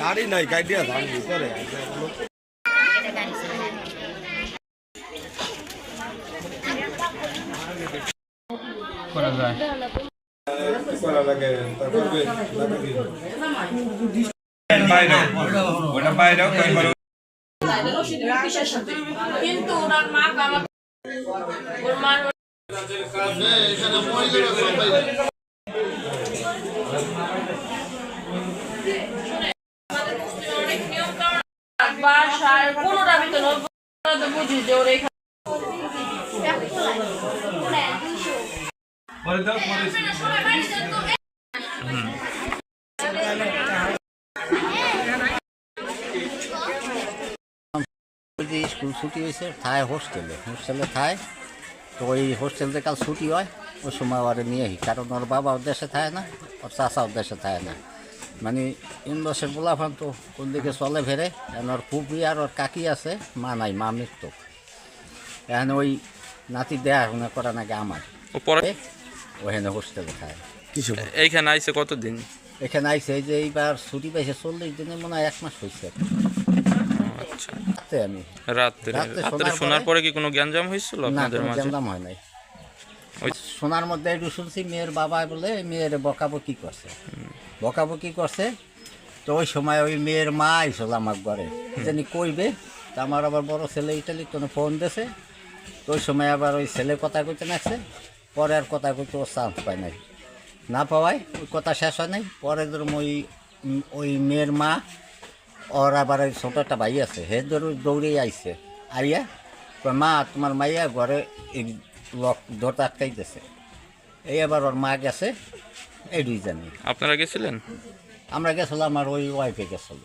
গাড়ি নাই গাড়ি আমি ভিতরে করা কিন্তু ওরা তো বুঝি যে ওর এখানে স্কুল ছুটি হয়েছে থায় হোস্টেলে। হোস্টেলে থায়। তো ওই হোস্টেল থেকে কাল ছুটি হয় ওই সময় ওরে নিয়ে কারণ ওর বাবা ওর দেশে থাকে না ওর চাষা ওর দেশে থাকে না। মানে ইন্দোসের পোলাফান তো কোন দিকে চলে ফেরে এখন ওর ফুপি আর ওর কাকি আছে মা নাই মা মৃত্যু। এখন ওই নাতি দেখাশোনা করা নাকি আমার। ও পরে? ওখানে হোস্টেলে থাকে এইখানে আইসে কতদিন? এখানে আইসে এই যে এইবার ছুটি পাইছে চল্লিশ দিনে মনে হয় এক মাস হয়েছে আচ্ছা। রাতে আমি। রাত্রে রাত্রে শোনার পরে- কি কোনো জ্ঞান জ্ঞানজাম হয়েছিল না আপনাদের মাঝে? জানলাম হয় নাই। সোনার মধ্যে একটু শুনছি, মেয়ের বাবা বলে মেয়ের বকাবকি করছে। বকাবকি করছে, তো ওই সময় ওই মেয়ের মা আইসল আমার ঘরে। জানি কইবে, তা আমার আবার বড় ছেলে ইটালি কোনো ফোন দিছে। তো ওই সময় আবার ওই ছেলে কথা কইতে নাকছে পরে আর কথা কইতে ও চান্স পায় নাই। না পাওয়ায় ওই কথা শেষ হয় নাই। পরে ধরুন ওই ওই মেয়ের মা, ওর আবার ওই ছোট একটা ভাই আছে হে ধরু দৌড়ে আইছে। আইয়া মা, তোমার মাইয়া ঘরে লক দরটা আটকাইতেছে। এই আবার ওর মা গেছে এই দুই জানি আপনারা গেছিলেন? আমরা গেছিলাম আমার ওই ওয়াইফে গেছিল।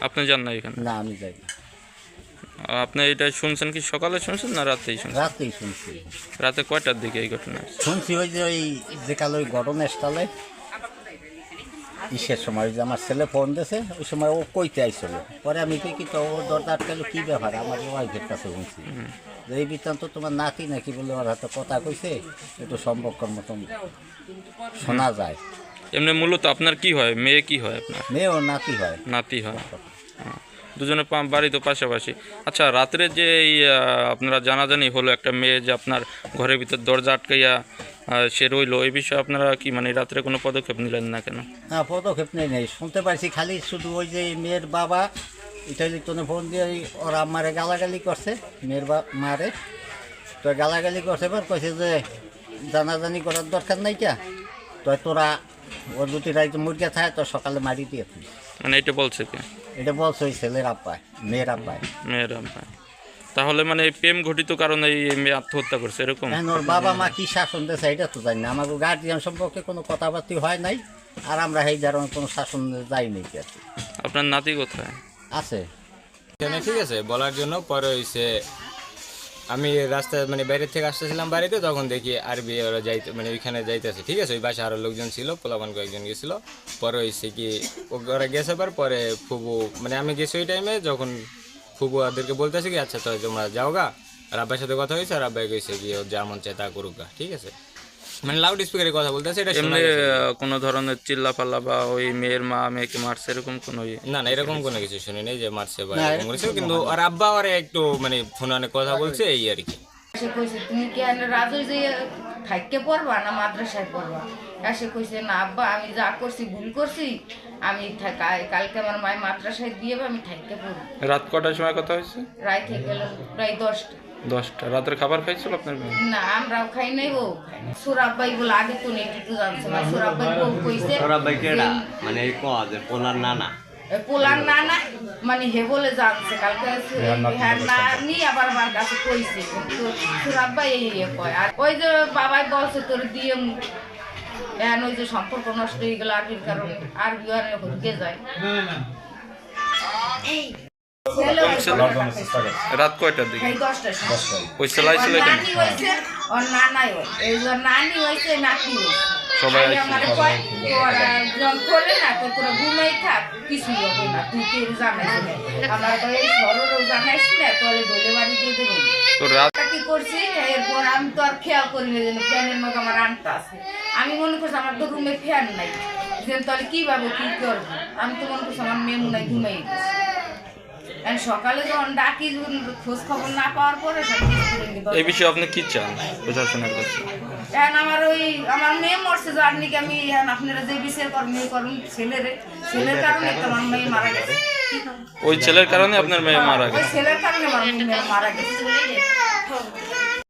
আপনি যান না এখানে? না আমি যাই না। আপনি এটা শুনছেন কি সকালে শুনছেন না রাতেই শুনছেন? রাতেই শুনছি। রাতে কয়টার দিকে এই ঘটনা? শুনছি ওই যে ওই যে কাল ওই ঘটনা স্টালে ইসের সময় যে আমার ছেলে ফোন দিয়েছে ওই সময় ও কইতে আইছিল। পরে আমি কই কি তো ও দরজা আটকালো কী ব্যাপার আমার ওয়াইফের কাছে শুনছি। যে এই বৃত্তান্ত তোমার নাতি নাকি বলে ওর হাতে কথা কইছে একটু সম্পর্কের মতন শোনা যায়। এমনি মূলত আপনার কি হয়? মেয়ে কি হয় আপনার? মেয়ে ও নাতি হয়। নাতি হয়। হ্যাঁ। দুজনে বাড়ি তো পাশাপাশি। আচ্ছা রাত্রে যে এই আপনারা জানাজানি হলো একটা মেয়ে যে আপনার ঘরের ভিতর দরজা আটকাইয়া সে রইল। এই বিষয়ে আপনারা কি মানে রাত্রে কোনো পদক্ষেপ নিলেন না কেন? হ্যাঁ পদক্ষেপ নেই নেই। শুনতে পারছি খালি শুধু ওই যে মেয়ের বাবা ইটালিতনে ফোন দিয়ে ওর আম্মারে গালাগালি করছে মেয়ের বা মারে। তো গালাগালি করছে এবার কইছে যে জানাজানি করার দরকার নাই কে? তো তোরা ওর দুটি রাইতে মুরগা থাকে তো সকালে মারি দিয়ে মানে এটা বলছে কি? এটা বলছে ওই ছেলের আব্বায় মেয়ের আব্বায়। মেয়েরা ভাই। তাহলে মানে প্রেম ঘটিত কারণে এই মেয়ে আত্মহত্যা করছে এরকম? ওর বাবা মা কি শাসন দিয়েছে এটা তো জানি না। আমাকে গার্জিয়ান সম্পর্কে কোনো কথাবার্তি হয় নাই আর আমরা এই ধরনের কোনো শাসন যাইনি কি আর কি। আপনার নাতি কোথায়? আছে। এখানে ঠিক আছে বলার জন্য পরে হইছে আমি রাস্তায় মানে বাইরে থেকে আসতেছিলাম বাড়িতে তখন দেখি আরবি ওরা যাইতে মানে ওইখানে যাইতেছে ঠিক আছে? ওই বাসে আরও লোকজন ছিল পোলাপান কয়েকজন গেছিল। পরে হইছে কি ওরা গেছে পর পরে ফুবু মানে আমি গেছি ওই টাইমে যখন ফুবু ওদেরকে বলতেছে কি আচ্ছা তো তোমরা যাও গা আর আব্বার সাথে কথা হয়েছে আর আব্বাই কইছে কি ও যা মন চায় তা করুক গা। ঠিক আছে? মানে লাউড স্পিকারে কথা বলতেছে এটা শোনা এমনি কোনো ধরনের চিল্লা পাল্লা বা ওই মেয়ের মা মেয়েকে মারছে এরকম কোনো ইয়ে? না না এরকম কোনো কিছু শুনি নাই যে মারছে বা এরকম করেছে কিন্তু আর আব্বা আর একটু মানে ফোনে অনেক কথা বলছে এই আর কি। সে কইছে তুমি কি রাজু যে থাকতে পড়বা না মাদ্রাসায় পড়বা? আর সে কইছে না আব্বা আমি যা করছি ভুল করছি আমি কালকে আমার মায়ের মাদ্রাসায় দিয়ে আমি থাকতে পড়ব রাত কটার সময় কথা হয়েছে? রায় থেকে গেল প্রায় দশটা। দশটা। রাতের খাবার খাইছিল আপনার মেয়ে? না আমরাও খাই নাই ও সুরাব্বাই বলে আগে তো নেই একটু জানছে না? সুরাব্বাই বউ কইছে সরাবাই কেডা মানে এই ক যে পোলার নানা? মানে হে বলে জানছে কালকে হ্যাঁ না নি আবার আমার কাছে কইছে। কিন্তু সুরাব্বাই এই কয় আর ওই যে বাবাই বলছে তোর দিয়ে এখন ওই যে সম্পর্ক নষ্ট হয়ে গেল আরবির কারণে আরবি আর হুকে যায়। ছেলে রাত কয়টার দিকে? এই দশটার সময়। ওই সেলাই ছিল ওর এখানে? নানি হয়েছে ওর নানাই এই ওর নানি হয়েছে নাতি সবাই আমার কয় তোরা না তো তোরা ঘুমাই থাক কিছুই হবে না। তুই কে জানাইস না। আমার তো এই শহরেরও জানাইস না তাহলে ডলে বাড়ি দিয়ে দেবো তো রাত কি করছি এরপর আমি তো আর খেয়াল করি না যেন ফ্যানের মধ্যে আমার আনটা আছে। আমি মনে করছি আমার তো রুমে ফ্যান নাই। যে তাহলে কীভাবে কি করব? আমি তো মনে করছি আমার মেয়ে মনে হয় ঘুমাই গেছে। সকালে যখন ডাকি খোঁজ খবর না পাওয়ার পরে এই বিষয়ে আপনি কি চান প্রশাসনের কাছে? এখন আমার ওই আমার মেয়ে মরছে যার নাকি আমি এখন আপনারা যে করবেন এই করবেন ছেলের। ছেলের কারণে তো আমার মেয়ে মারা গেছে। ওই ছেলের কারণে আপনার মেয়ে মারা ওই গেছে ছেলের কারণে আমার মেয়ে মারা গেছে